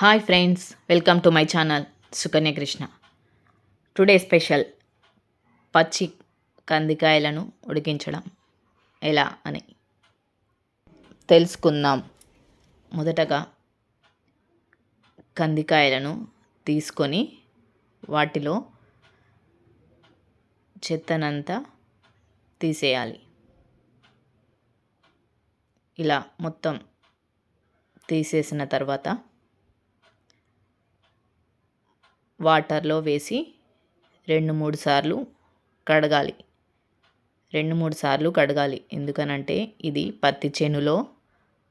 Hi friends welcome to my channel Sukanya Krishna. Today special పచ్చి కందికాయలను ఉడికించడం. ఎలా అని తెలుసుకుందాం. మొదటగా కందికాయలను తీసుకొని వాటిలో చెత్తనంతా తీసేయాలి. ఇలా మొత్తం తీసేసిన తర్వాత వాటర్లో వేసి రెండు మూడు సార్లు కడగాలి. రెండు మూడు సార్లు కడగాలి. ఎందుకనంటే ఇది పత్తి చేనులో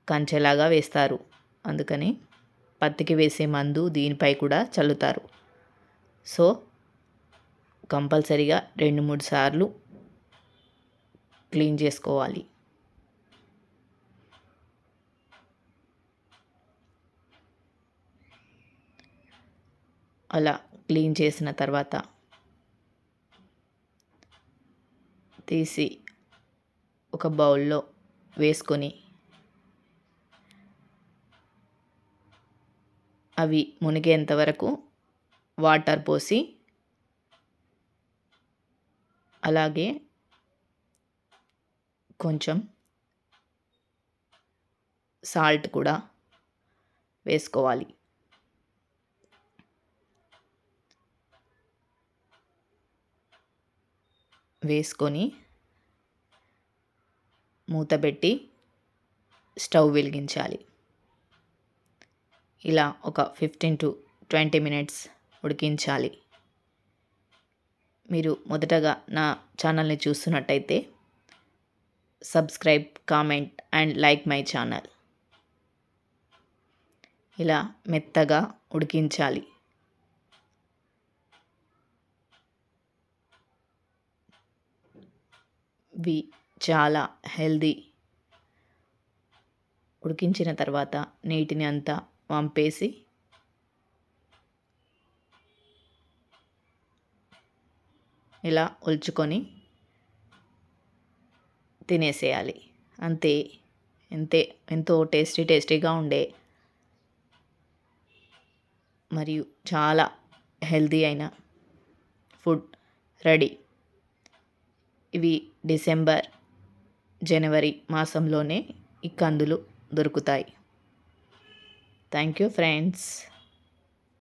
కంచెలాగా వేస్తారు. అందుకని పత్తికి వేసే మందు దీనిపై కూడా చల్లుతారు. సో కంపల్సరిగా రెండు మూడు సార్లు క్లీన్ చేసుకోవాలి. అలా క్లీన్ చేసిన తర్వాత తీసి ఒక బౌల్లో వేసుకొని అవి మునిగేంత వరకు వాటర్ పోసి అలాగే కొంచెం సాల్ట్ కూడా వేసుకోవాలి. వేసుకొని మూత పెట్టి స్టవ్ వెలిగించాలి. ఇలా ఒక ఫిఫ్టీన్ టు ట్వంటీ మినిట్స్ ఉడికించాలి. మీరు మొదటగా నా ఛానల్ని చూస్తున్నట్టయితే subscribe comment and like my channel. ఇలా మెత్తగా ఉడికించాలి. ఇవి చాలా హెల్దీ. ఉడికించిన తర్వాత నీటిని అంతా వంపేసి ఇలా ఒలుచుకొని తినేసేయాలి. అంతే ఎంతే ఎంతో టేస్టీ టేస్టీగా ఉండే మరియు చాలా హెల్దీ అయిన ఫుడ్ రెడీ. ఇవి డిసెంబర్ జనవరి మాసంలోనే ఈ కందులు దొరుకుతాయి. Thank you friends